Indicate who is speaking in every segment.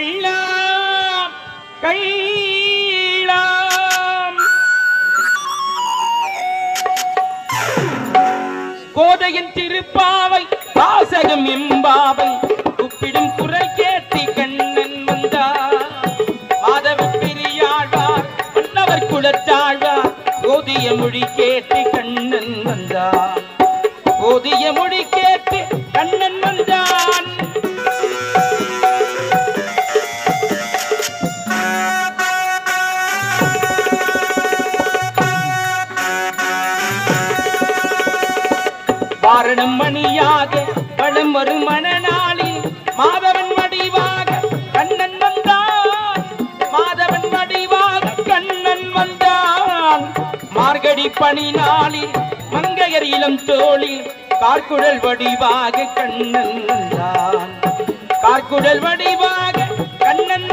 Speaker 1: கள்ளாம் கைளாம் கோதையின் திருப்பாவை பாசகம் இம்பாவை கூப்பிடும் குறை கேட்டி கண்ணன் வந்தார் மாதவ பெரியாழ்வார் மன்னவர் குலத்தாழ்வார் கோதிய மொழி கேட்டி கண்ணன் வந்தார் கோதிய மொழி கேட்டு கண்ணன் வந்தார் வாரணம் மணியாக படம் வரும் மணநாளில் மாதவன் வடிவாக கண்ணன் வந்தான். மாதவன் வடிவாக கண்ணன் வந்தான். மார்கடி பணி நாளில் மங்கையர் இளம் தோழி கார்குழல் வடிவாக கண்ணன் வந்தான். கார்குழல் வடிவாக கண்ணன்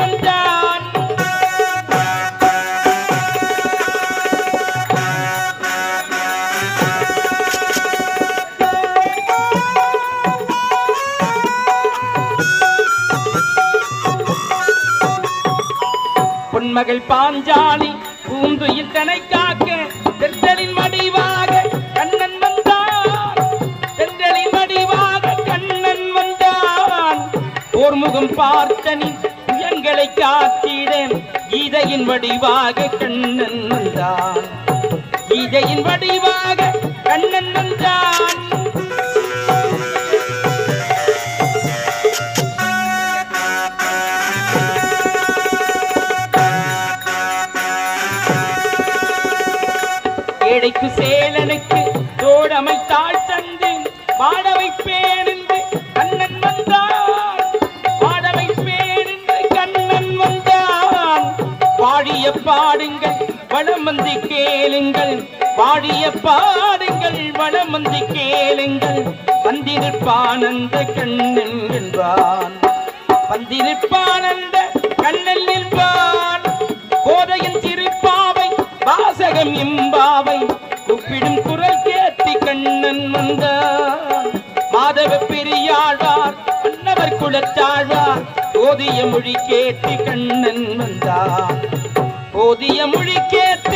Speaker 1: மகள் பாஞ்சாலி பூந்து இத்தனை காக்க தெற்றலின் மடிவாக கண்ணன் வந்தான். தெற்றலின் மடிவாக கண்ணன் வந்தான். போர்முகம் பார்த்தனின் எங்களை காத்திட கீதையின் வடிவாக கண்ணன் வந்தான். கீதையின் வடிவாக கண்ணன் வந்தான். படைக்கு சேலனுக்கு தோடமைத்தாள் தந்து. பாடவை பேருந்து கண்ணன் வந்தான். பாடவை பேருந்து கண்ணன் வந்தான். பாடிய பாடுங்கள் வளமந்தி கேளுங்கள். பாடிய பாடுங்கள் வளமந்தி கேளுங்கள். வந்திருப்பானந்த கண்ணன் என்றான் வந்திருப்பானந்த கண்ணன் நின்பான் கோதையின் திருப்பாவை வாசகம் இம்பாவை கண்ணன் வந்தார். மாதவ பெரியாழ்வார் அன்னவர் குலத்தாழ்வார். போதிய மொழி கேட்டு கண்ணன் வந்தார். போதிய மொழி கேட்டு